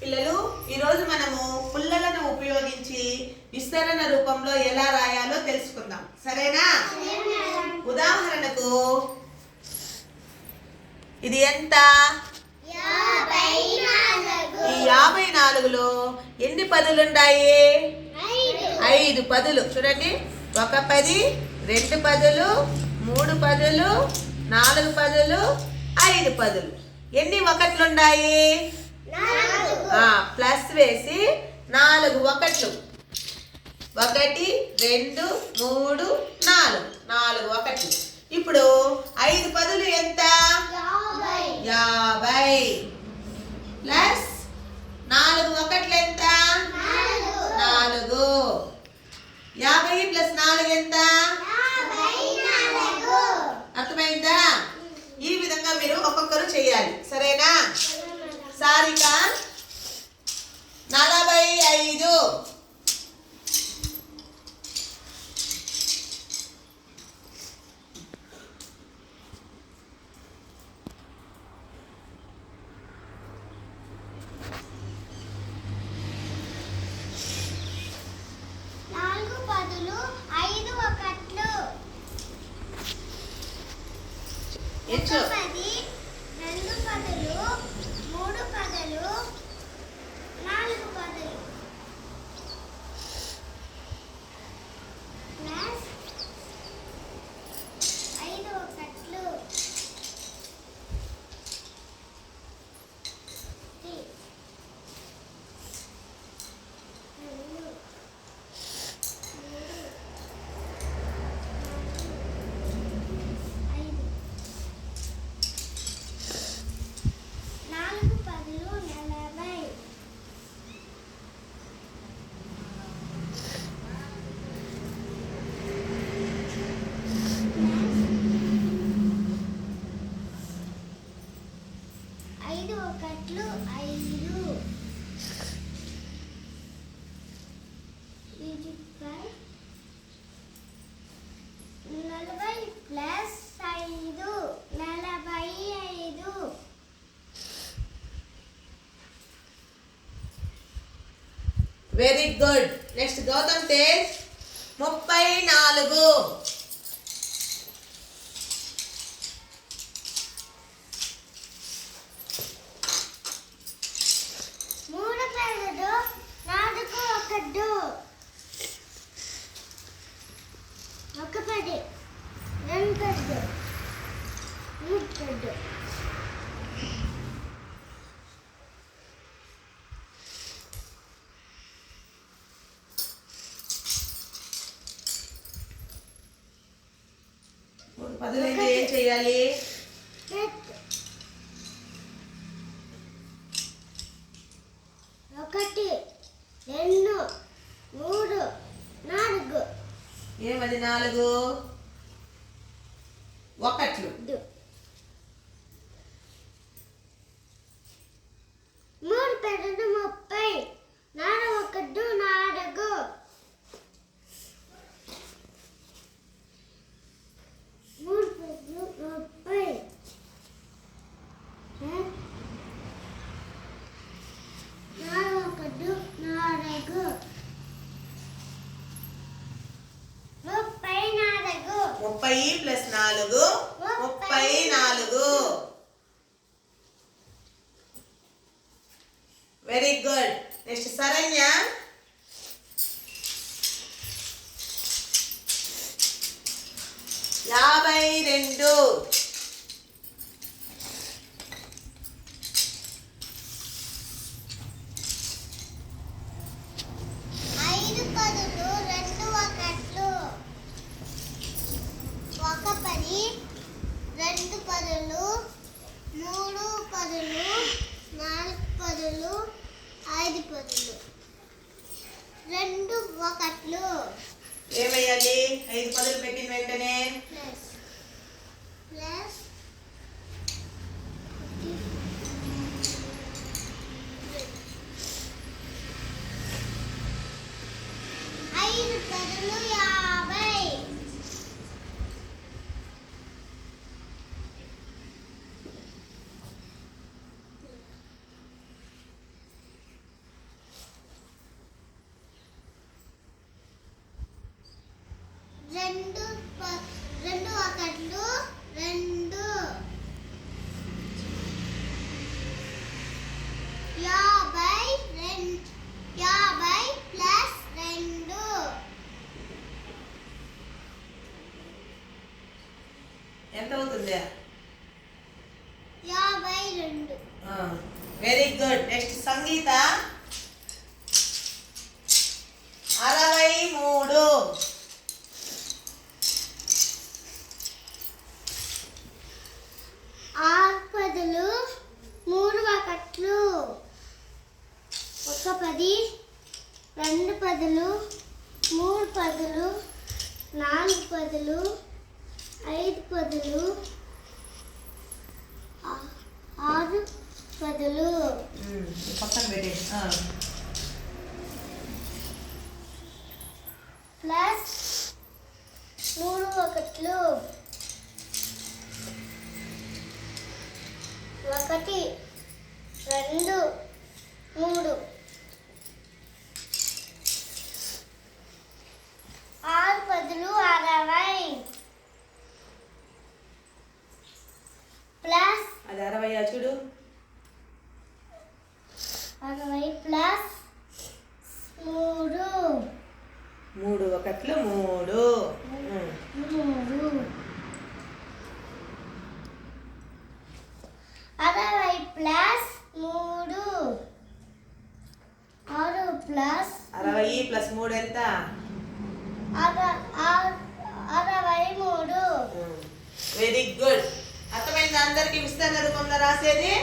పిల్లలు ఈరోజు మనము పుల్లలను ఉపయోగించి విస్తరణ రూపంలో ఎలా రాయాలో తెలుసుకుందాం. సరేనా? ఉదాహరణకు ఇది ఎంత? ఈ యాభై నాలుగులో ఎన్ని పదులుండాయి? ఐదు పదులు. చూడండి. ఒక పది రెండు పదులు మూడు పదులు నాలుగు పదులు ఐదు పదులు. ఎన్ని ఒకట్లుండాయి? ప్లస్ వేసి నాలుగు ఒకట్లు. ఒకటి రెండు మూడు నాలుగు. నాలుగు ఒకట్లు. ఇప్పుడు ఐదు పదులు ఎంత? యాభై. ప్లస్ నాలుగు ఒకట్లు ఎంత? నాలుగు. యాభై ప్లస్ నాలుగు ఎంత అర్థమైందా ఈ విధంగా మీరు ఒక్కొక్కరు చేయాలి సరేనా సారిక నలభై ఐదు నాలుగు పదులు ఐదు ఒకట్లు ఎంచు ఒక పది రెండు పదులు మూడు పదులు నాలుగు పదులు ప్లస్ ఐదు ఒకట్లు త్రీ. రెండు మూడు ఐదు నాలుగు పదులు నలభై ఐదు ఒకట్లు ఐదు ఇది నలభై ప్లస్ ఐదు నలభై ఐదు. Very good next Gautam Tej ముప్పై నాలుగు మూడు పెరడు నాలుగు ఒకడు ఒక పది రెండు పెరడు పదులైతే ఏం చేయాలి ఒకటి రెండు మూడు నాలుగు ఏమది నాలుగు ఒకట్లు ఐదు. మూడు పెరడు ముప్పై నాలుగు ఒకటి నాలుగు మూడు పెరడు ముప్పై ఏ? నాలుగు ఒకటి నాలుగు ముప్పై నాలుగు ముప్పై ప్లస్ నాలుగు ముప్పై నాలుగు వెరీ గుడ్ నెక్స్ట్ సరణ్య యాభై రెండు. ఐదు పదులు రెండు ఒకట్లు. ఒక రెండు పదులు మూడు పదులు నాలుగు పదులు ఐదు పదులు. రెండు ఒకట్లు. ఏమయ్యాలి ఐదు పదులు పెట్టిన వెంటనే. ప్లస్ ప్లస్ ఐదు పదులు యాభై రెండు యాభై ప్లస్ రెండు ఎంత అవుతుంది యాభై రెండు వెరీ గుడ్ నెక్స్ట్ సంగీత. అరవై మూడు. ఆరు పదులు మూడు ఒకట్లు ఒక పది రెండు పదులు మూడు పదులు నాలుగు పదులు ఐదు పదులు ఆ- ఆరు ఉమ్, పక్కన పెట్టే ప్లస్ మూడు ఒకట్లు. ఒకటి రెండు మూడు. ఆరు పదులు అరవై. ప్లస్ అది అరవై చూడు అరవై ప్లస్ మూడు మూడు ఒకట్లు మూడు. అరవై ప్లస్ మూడు. ఆరు ప్లస్ అరవై ప్లస్ మూడు ఎంత? అరవై మూడు. వెరీ గుడ్ అర్థమైంది? అందరికి విస్తరణ రూపంలో రాసేది?